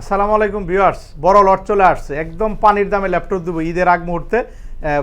আসসালামু আলাইকুম ভিউয়ার্স, বড় লট চলে আসছে। একদম পানির দামে ল্যাপটপ দেবো ঈদের আগ মুহূর্তে।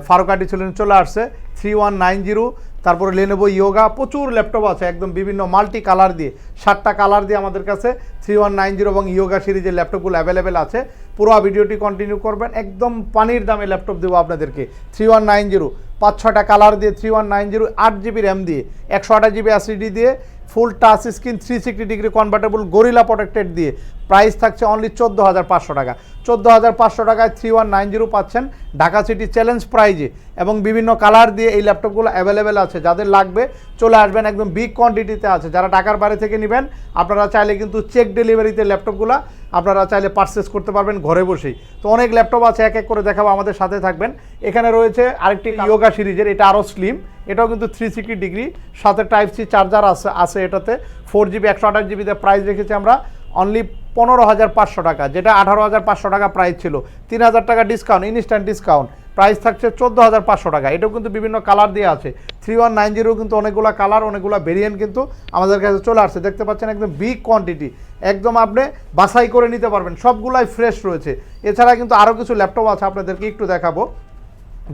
ফারুকাটি চলেন চলে আসছে থ্রি ওয়ান নাইন জিরো তারপরে লেনেবো ইয়োগা প্রচুর ল্যাপটপ আছে, একদম বিভিন্ন মাল্টি কালার দিয়ে, সাতটা কালার দিয়ে আমাদের কাছে থ্রি ওয়ান নাইন জিরো এবং ইয়োগা সিরিজের ল্যাপটপগুলো অ্যাভেলেবেল আছে। পুরো ভিডিওটি কন্টিনিউ করবেন, একদম পানির দামে ল্যাপটপ দেবো আপনাদেরকে থ্রি ওয়ান নাইন জিরো পাঁচ ছটা কালার দিয়ে থ্রি ওয়ান নাইন জিরো আট জিবি র্যাম দিয়ে, একশো আঠাশ জিবি অ্যাসিডি দিয়ে full touch screen three sixty degree convertible gorilla protected দিয়ে প্রাইস থাকছে অনলি চোদ্দ হাজার পাঁচশো টাকা। চোদ্দ হাজার পাঁচশো টাকায় থ্রি ওয়ান নাইন জিরো পাচ্ছেন ঢাকা সিটি চ্যালেঞ্জ প্রাইজে এবং বিভিন্ন কালার দিয়ে এই ল্যাপটপগুলো অ্যাভেলেবেল আছে। যাদের লাগবে চলে আসবেন একদম বিগ কোয়ান্টিটিতে আছে। যারা ঢাকার বাইরে থেকে নেবেন আপনারা চাইলে কিন্তু চেক ডেলিভারিতে ল্যাপটপগুলো আপনারা চাইলে পারচেস করতে পারবেন ঘরে বসেই। তো অনেক ল্যাপটপ আছে এক এক করে দেখাবো আমাদের সাথে থাকবেন। এখানে রয়েছে আরেকটি ইয়োগা সিরিজের এটা আরও স্লিম এটাও কিন্তু থ্রি সিক্সটি ডিগ্রি সাথে টাইপ সি চার্জার আছে আছে এটাতে। ফোর জিবি একশো আঠাশ জিবিতে প্রাইস রেখেছি আমরা। অনলি পনেরো হাজার পাঁচশো টাকা, যেটা আঠারো হাজার পাঁচশো টাকা প্রাইস ছিল। তিন হাজার টাকা ডিসকাউন্ট ইনস্ট্যান্ট ডিসকাউন্ট প্রাইস থাকছে চোদ্দ হাজার পাঁচশো টাকা। এটাও কিন্তু বিভিন্ন কালার দিয়ে আছে। থ্রি ওয়ান নাইন জিরো কিন্তু অনেকগুলো কালার অনেকগুলো ভেরিয়েন্ট কিন্তু আমাদের কাছে চলে আসছে। দেখতে পাচ্ছেন একদম বিগ কোয়ান্টিটি একদম আপনি বাছাই করে নিতে পারবেন। সবগুলাই ফ্রেশ রয়েছে। এছাড়া কিন্তু আরও কিছু ল্যাপটপ আছে, আপনাদেরকে একটু দেখাবো।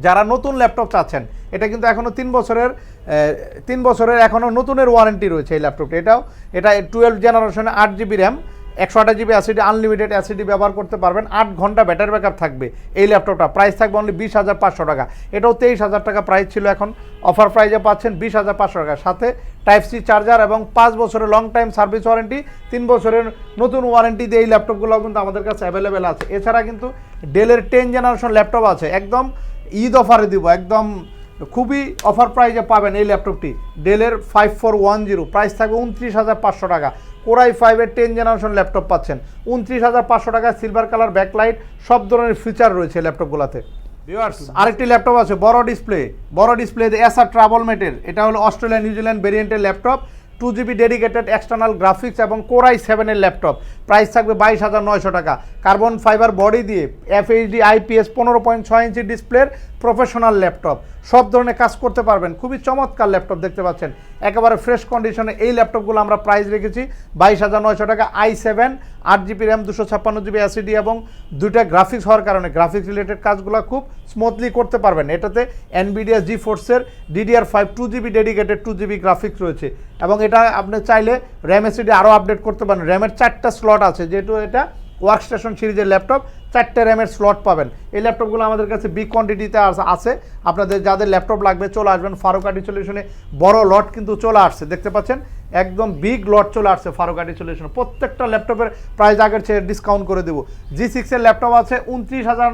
যারা নতুন ল্যাপটপ চাচ্ছেন, এটা কিন্তু এখনও তিন বছরের তিন বছরের এখনও নতুনের ওয়ারেন্টি রয়েছে এই ল্যাপটপটা এটাও, এটা টুয়েলভ জেনারেশনে আট জিবি র্যাম একশো আঠাশ জিবি অ্যাসিডি আনলিমিটেড অ্যাসিডি ব্যবহার করতে পারবেন। আট ঘণ্টা ব্যাটারি ব্যাকআপ থাকবে এই ল্যাপটপটা প্রাইস থাকবে অনলি বিশ হাজার পাঁচশো টাকা। এটাও তেইশ হাজার টাকা প্রাইস ছিল এখন। অফার প্রাইজে পাচ্ছেন বিশ হাজার পাঁচশো টাকা। সাথে টাইপ সি চার্জার এবং পাঁচ বছরের লং টাইম সার্ভিস ওয়ারেন্টি তিন বছরের নতুন ওয়ারেন্টি দিয়ে এই ল্যাপটপগুলো কিন্তু আমাদের কাছে অ্যাভেলেবেল আছে। এছাড়া কিন্তু ডেলের টেন জেনারেশন ল্যাপটপ আছে। একদম ঈদ অফারে দিব। একদম খুবই অফার প্রাইজে পাবেন এই ল্যাপটপটি ডেলের five four one zero price থাকবে উনত্রিশ হাজার পাঁচশো টাকা। কোরাই ফাইভের টেন জেনারেশন ল্যাপটপ পাচ্ছেন। উনত্রিশ হাজার পাঁচশো টাকায় সিলভার কালার ব্যাকলাইট সব ধরনের ফিচার রয়েছে ল্যাপটপগুলোতে। আরেকটি ল্যাপটপ আছে বড় ডিসপ্লে বড় ডিসপ্লে এসআর ট্রাভেল মেটের এটা হলো অস্ট্রেলিয়া নিউজিল্যান্ড ভেরিয়েন্টের laptop. Two GB dedicated external graphics এবং কোরাই সেভেনের ল্যাপটপ প্রাইস থাকবে বাইশ হাজার নয়শো টাকা। কার্বন ফাইবার বডি দিয়ে এফএইচডি আইপিএস পনেরো পয়েন্ট ছয় ইঞ্চি ডিসপ্লের প্রফেশনাল ল্যাপটপ সব ধরনের কাজ করতে পারবেন। খুবই চমৎকার ল্যাপটপ দেখতে পাচ্ছেন। একেবারে ফ্রেশ কন্ডিশনে এই ল্যাপটপগুলো আমরা প্রাইস রেখেছি বাইশ হাজার নয়শো টাকা। আই সেভেন আট জিবি র্যাম, দুশো ছাপ্পান্ন জিবি অ্যাসিডি এবং দুইটা গ্রাফিক্স হওয়ার কারণে গ্রাফিক্স রিলেটেড কাজগুলো খুব স্মুথলি করতে পারবেন। এটাতে এনবিডিয়া জি ফোর্সের DDR five two GB dedicated two GB graphics রয়েছে এবং এটা আপনি চাইলে র্যাম এসিডি আরও আপডেট করতে পারেন। র্যামের চারটা স্লট আছে, যেহেতু এটা ওয়ার্কস্টেশন সিরিজের ল্যাপটপ, চারটে র্যামের স্লট পাবেন। এই ল্যাপটপগুলো আমাদের কাছে বিগ কোয়ান্টিটিতে আছে। আপনাদের যাদের ল্যাপটপ লাগবে, চলে আসবেন ফারুকাটি সলিউশনে বড় লট কিন্তু চলে আসছে, দেখতে পাচ্ছেন? একদম বিগ লট চলে আসছে ফারুকাটি সলিউশনে প্রত্যেকটা ল্যাপটপের প্রাইস আগের চেয়ে ডিসকাউন্ট করে দেবো। জি সিক্সের ল্যাপটপ আছে উনত্রিশ হাজার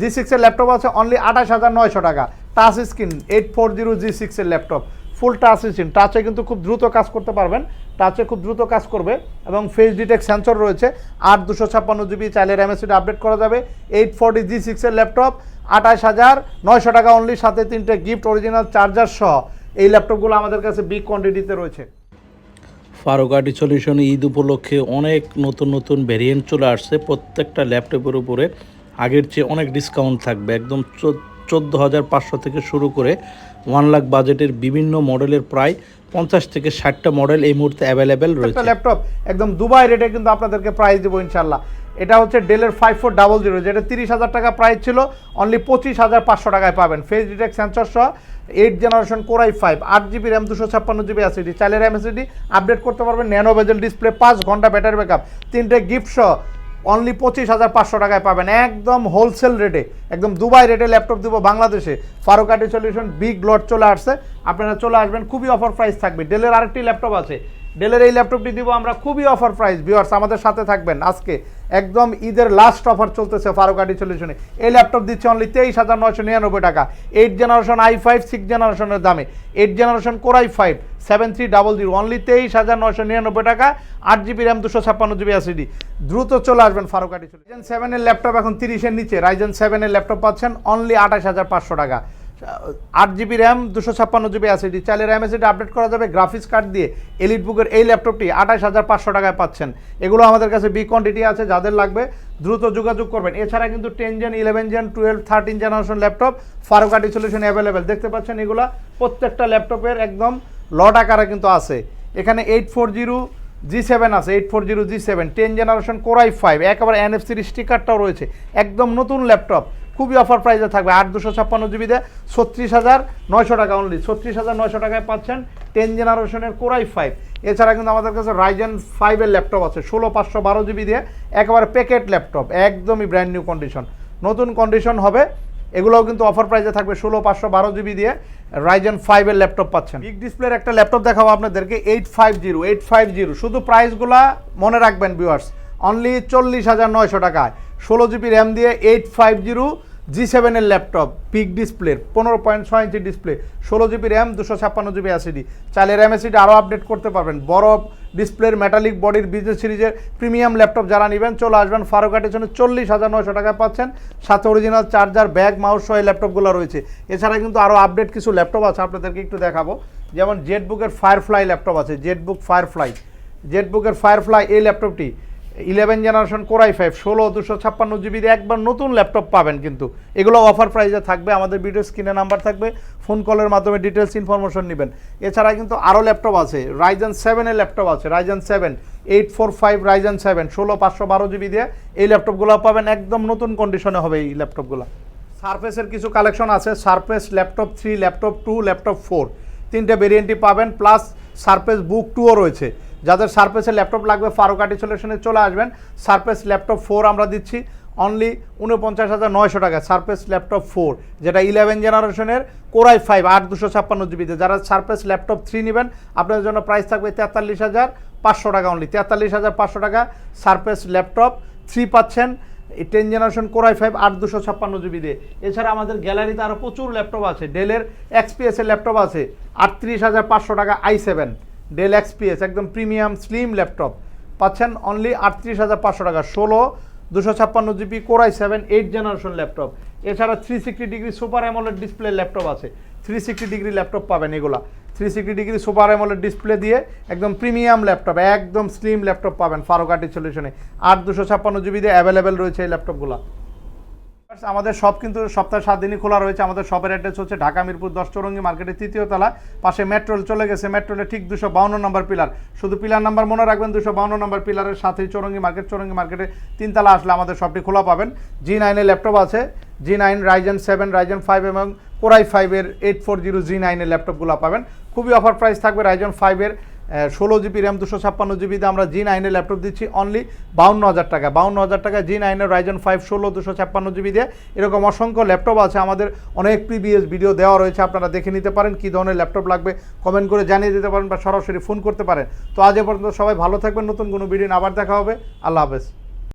জি সিক্সের ল্যাপটপ আছে অনলি আঠাশ হাজার নয়শো টাকা। Touch screen eight four zero G সিক্সের ল্যাপটপ। ফুল টাচ স্ক্রিন টাচে কিন্তু খুব দ্রুত কাজ করতে পারবেন। টাচে খুব দ্রুত কাজ করবে এবং ফেস ডিটেক্ট সেন্সর রয়েছে। আট দুশো ছাপ্পান্ন জিবি চাইলে র্যামেসিটি আপডেট করা যাবে। এইট ফোরটি জি সিক্সের ল্যাপটপ আঠাশ হাজার নয়শো টাকা অনলি সাথে তিনটে গিফট অরিজিনাল চার্জার সহ। এই ল্যাপটপগুলো আমাদের কাছে বিগ কোয়ান্টিটিতে রয়েছে। ফারুকাটি সলিউশন ঈদ উপলক্ষে অনেক নতুন নতুন ভেরিয়েন্ট চলে আসছে। প্রত্যেকটা ল্যাপটপের উপরে আগের চেয়ে অনেক ডিসকাউন্ট থাকবে। একদম চোদ্দ হাজার পাঁচশো থেকে শুরু করে ওয়ান লাখ বাজেটের বিভিন্ন মডেলের প্রায় পঞ্চাশ থেকে ষাটটা মডেল এই মুহূর্তে অ্যাভেলেবেল রয়েছে। ল্যাপটপ একদম দুবাই রেটে কিন্তু আপনাদেরকে প্রাইস দেবো ইনশাল্লাহ এটা হচ্ছে ডেলের ফাইভ ফোর ডাবল জিরো যেটা তিরিশ হাজার টাকা প্রাইস ছিল অনলি পঁচিশ হাজার পাঁচশো টাকায় পাবেন। ফেস ডিটেক্ট সেন্সর সহ eight generation core i five আট জিবি র্যাম দুশো ছাপ্পান্ন জিবি অ্যাসিডি চাইলে র্যাম এসিডি আপডেট করতে পারবেন। ন্যানো বেজেল ডিসপ্লে পাঁচ ঘণ্টা ব্যাটারি ব্যাকআপ তিনটে গিফট সহ অনলি পঁচিশ হাজার পাঁচশো টাকায় পাবেন। একদম হোলসেল রেটে একদম দুবাই রেটে ল্যাপটপ দিব বাংলাদেশে। ফারুকাটি সলিউশন বিগ লট চলে আসছে। আপনারা চলে আসবেন, খুবই অফার প্রাইস থাকবে। ডেলের আরেকটি ল্যাপটপ আছে। ডেলের এই ল্যাপটপটি দিব, আমরা খুবই অফার প্রাইস ভিউয়ার্স আমাদের সাথে থাকবেন। আজকে একদম ঈদের লাস্ট অফার চলতেছে ফারুকাটি সলিউশনে এই ল্যাপটপ দিচ্ছে অনলি তেইশ হাজার নয়শো নিরানব্বই টাকা। Eight generation I five six জেনারেশনের দামে। Eight generation core i five seven three double zero only তেইশ হাজার নয়শো নিরানব্বই টাকা। আট জিবি র্যাম দুশো ছাপ্পান্ন জিবি অ্যাসিডি দ্রুত চলে আসবেন ফারুকাটি রাইজেন সেভেনের ল্যাপটপ এখন তিরিশের নিচে। রাইজেন সেভেনের ল্যাপটপ পাচ্ছেন অনলি আঠাশ হাজার পাঁচশো টাকা। আট জিবি র্যাম, দুশো ছাপ্পান্ন জিবি অ্যাসিডি চাইলে র্যাম এসিডি আপডেট করা যাবে গ্রাফিক্স কার্ড দিয়ে এলিট বুকের এই ল্যাপটপটি আঠাশ হাজার পাঁচশো টাকায় পাচ্ছেন। এগুলো আমাদের কাছে বি কোয়ান্টিটি আছে, যাদের লাগবে দ্রুত যোগাযোগ করবেন। এছাড়া কিন্তু ten gen eleven gen twelve thirteen generation laptop ফারুকাটি solution available দেখতে পাচ্ছেন এগুলা প্রত্যেকটা ল্যাপটপের একদম লট আকারে কিন্তু আছে। এখানে eight four zero G seven আছে eight four zero G seven ten generation core i five একেবারে এনএফসির স্টিকারটাও রয়েছে। একদম নতুন ল্যাপটপ খুবই অফার প্রাইসে থাকবে। আট দুশো ছাপ্পান্ন জিবিতে ছত্রিশ হাজার নয়শো টাকা অনলি ছত্রিশ হাজার নয়শো টাকায় পাচ্ছেন টেন জেনারেশনের কোরাই ফাইভ এছাড়া কিন্তু আমাদের কাছে রাইজেন ফাইভের ল্যাপটপ আছে, ষোলো পাঁচশো বারো জিবি দিয়ে একেবারে প্যাকেট ল্যাপটপ একদমই ব্র্যান্ড নিউ কন্ডিশন নতুন কন্ডিশন হবে, এগুলোও কিন্তু অফার প্রাইসে থাকবে, ষোলো পাঁচশো বারো জিবি দিয়ে রাইজেন ফাইভের ল্যাপটপ পাচ্ছেন। বিগ ডিসপ্লের একটা ল্যাপটপ দেখাবো আপনাদেরকে eight five zero eight five zero শুধু প্রাইসগুলা মনে রাখবেন ভিউয়ার্স অনলি চল্লিশ হাজার নয়শো টাকায়। ষোলো জিবি র্যাম দিয়ে এইট ফাইভ জিরো জি সেভেনের ল্যাপটপ বিগ ডিসপ্লের পনেরো পয়েন্ট ছয় ইঞ্চি ডিসপ্লে, ষোলো জিবি র্যাম, দুশো ছাপ্পান্ন জিবি অ্যাসিডি চাইলে র্যাম অ্যাসিডি আরও আপডেট করতে পারবেন। বড় ডিসপ্লের মেটালিক বডির বিজনেস সিরিজের প্রিমিয়াম ল্যাপটপ যারা নেবেন, চলে আসবেন ফারুকাটের জন্য চল্লিশ হাজার নয়শো টাকা পাচ্ছেন। সাথে অরিজিনাল চার্জার ব্যাগ মাউস সহ এই ল্যাপটপগুলো রয়েছে। এছাড়া কিন্তু আরও আপডেট কিছু ল্যাপটপ আছে আপনাদেরকে একটু দেখাবো। যেমন জেটবুকের ফায়ারফ্লাই ল্যাপটপ আছে জেটবুক ফায়ারফ্লাই জেটবুকের ফায়ারফ্লাই এই ল্যাপটপটি ইলেভেন জেনারেশন কোরাই ফাইভ, ষোলো, দুশো ছাপ্পান্ন জিবি দিয়ে একবার নতুন ল্যাপটপ পাবেন কিন্তু। এগুলো অফার প্রাইসে থাকবে, আমাদের ভিডিও স্ক্রিনে নাম্বার থাকবে ফোন কলের মাধ্যমে ডিটেলস ইনফরমেশন নেবেন। এছাড়া কিন্তু আরও ল্যাপটপ আছে রাইজেন সেভেনের ল্যাপটপ আছে Ryzen seven eight four five Ryzen seven ষোলো, পাঁচশো বারো জিবি দিয়ে এই ল্যাপটপগুলো পাবেন, একদম নতুন কন্ডিশনে হবে এই ল্যাপটপগুলো। সারফেসের কিছু কালেকশন আছে Surface laptop three laptop two laptop four তিনটে ভেরিয়েন্টই পাবেন প্লাস সারফেস বুক টুও রয়েছে। যাদের সারফেসের ল্যাপটপ লাগবে ফারুকাটি সলিউশনে চলে আসবেন। সারফেস ল্যাপটপ ফোর আমরা দিচ্ছি। অনলি উনপঞ্চাশ হাজার নয়শো টাকা। সারফেস ল্যাপটপ ফোর যেটা ইলেভেন জেনারেশনের কোরাই ফাইভ আট দুশো ছাপ্পান্ন জিবিতে যারা সারফেস ল্যাপটপ থ্রি নেবেন, আপনাদের জন্য প্রাইস থাকবে তেতাল্লিশ হাজার পাঁচশো টাকা অনলি তেতাল্লিশ হাজার পাঁচশো টাকা সারফেস ল্যাপটপ থ্রি পাচ্ছেন। Ten generation core i five আট দুশো ছাপ্পান্ন জিবি দিয়ে এছাড়া আমাদের গ্যালারিতে আরও প্রচুর ল্যাপটপ আছে। ডেলের এক্সপিএস এর ল্যাপটপ আছে। আটত্রিশ হাজার পাঁচশো টাকা আই সেভেন ডেল এক্সপিএস একদম প্রিমিয়াম স্লিম ল্যাপটপ পাচ্ছেন অনলি আটত্রিশ হাজার পাঁচশো টাকা। ষোলো, দুশো ছাপ্পান্ন GB core i seven eight generation laptop এছাড়া three sixty degree super AMOLED display laptop আছে। থ্রি সিক্সটি ডিগ্রি ল্যাপটপ পাবেন এগুলা। Three sixty degree super AMOLED display দিয়ে একদম প্রিমিয়াম ল্যাপটপ একদম স্লিম ল্যাপটপ পাবেন ফারুকাটি সলিউশনে আট দুশো ছাপ্পান্ন জিবি দিয়ে অ্যাভেলেবেল রয়েছে এই ল্যাপটপগুলো আমাদের সব কিন্তু সপ্তাহে সাত দিনই খোলা রয়েছে। আমাদের শপের অ্যাড্রেস হচ্ছে ঢাকা মিরপুর দশ চৌরঙ্গি মার্কেটের তৃতীয় তলা। পাশে মেট্রোল চলে গেছে। মেট্রোলে ঠিক দুশো বাউন্ন নম্বর পিলার শুধু পিলার নাম্বার মনে রাখবেন, দুশো বাউন্ন নম্বর পিলারের সাথেই চৌরঙ্গি মার্কেট, চৌরঙ্গি মার্কেটে তিনতলা আসলে আমাদের শপটি খোলা পাবেন। জি নাইনের ল্যাপটপ আছে। G nine Ryzen seven Ryzen five এবং কোরাই ফাইভের এইট ফোর জিরো জি নাইনের ল্যাপটপগুলো পাবেন। খুবই অফার প্রাইস থাকবে রাইজেন ফাইভের ষোলো জিবি র্যাম, দুশো ছাপ্পান্ন জিবিতে আমরা জি নাইনের ল্যাপটপ দিচ্ছি অনলি বাউন্ন হাজার টাকা। বাউন্ন হাজার টাকা জি নাইনের রাইজন ফাইভ ষোলো, দুশো ছাপ্পান্ন জিবি দিয়ে। এরকম অসংখ্য ল্যাপটপ আছে, আমাদের অনেক প্রিভিয়াস ভিডিও দেওয়া রয়েছে, আপনারা দেখে নিতে পারেন কী ধরনের ল্যাপটপ লাগবে কমেন্ট করে জানিয়ে দিতে পারেন বা সরাসরি ফোন করতে পারেন। তো আজ এ পর্যন্ত সবাই ভালো থাকবেন, নতুন কোনো ভিডিও আবার দেখা হবে। আল্লাহ হাফেজ।